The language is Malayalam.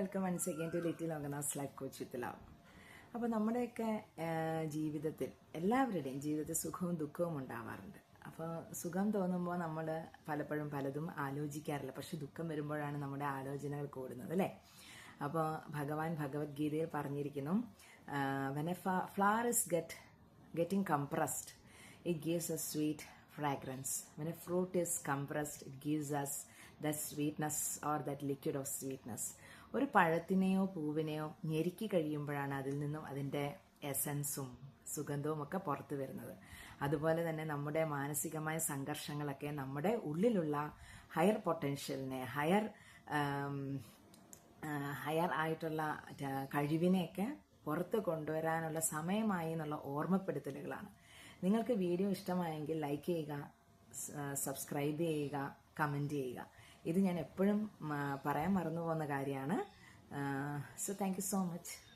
Welcome once again to little organise life coach with love അപ്പോൾ നമ്മുടെയൊക്കെ ജീവിതത്തിൽ എല്ലാവരുടെയും ജീവിതത്തിൽ സുഖവും ദുഃഖവും ഉണ്ടാവാറുണ്ട്. അപ്പോൾ സുഖം തോന്നുമ്പോൾ നമ്മൾ പലപ്പോഴും പലതും ആലോചിക്കാറില്ല. പക്ഷെ ദുഃഖം വരുമ്പോഴാണ് നമ്മുടെ ആലോചനകൾ കൂടുന്നത് അല്ലേ? അപ്പോൾ ഭഗവാൻ ഭഗവത്ഗീതയിൽ പറഞ്ഞിരിക്കുന്നു when a flower is get getting compressed it gives a sweet fragrance when a fruit is compressed it gives us that sweetness or that liquid of sweetness. ഒരു പഴത്തിനെയോ പൂവിനെയോ ഞെരുക്കി കഴിയുമ്പോഴാണ് അതിൽ നിന്നും അതിന്റെ എസൻസും സുഗന്ധവും ഒക്കെ പുറത്തു വരുന്നത്. അതുപോലെ തന്നെ നമ്മുടെ മാനസികമായ സംഘർഷങ്ങളൊക്കെ നമ്മുടെ ഉള്ളിലുള്ള ഹയർ പൊട്ടൻഷ്യലിനെ ഹയർ ഹയർ ആയിട്ടുള്ള കഴിവിനെയൊക്കെ പുറത്ത് കൊണ്ടുവരാനുള്ള സമയമായി എന്നുള്ള ഓർമ്മപ്പെടുത്തലുകളാണ്. നിങ്ങൾക്ക് വീഡിയോ ഇഷ്ടമായെങ്കിൽ ലൈക്ക് ചെയ്യുക സബ്സ്ക്രൈബ് ചെയ്യുക കമന്റ് ചെയ്യുക. ഇത് ഞാൻ എപ്പോഴും പറയാൻ മറന്നു പോകുന്ന കാര്യമാണ്. So thank so much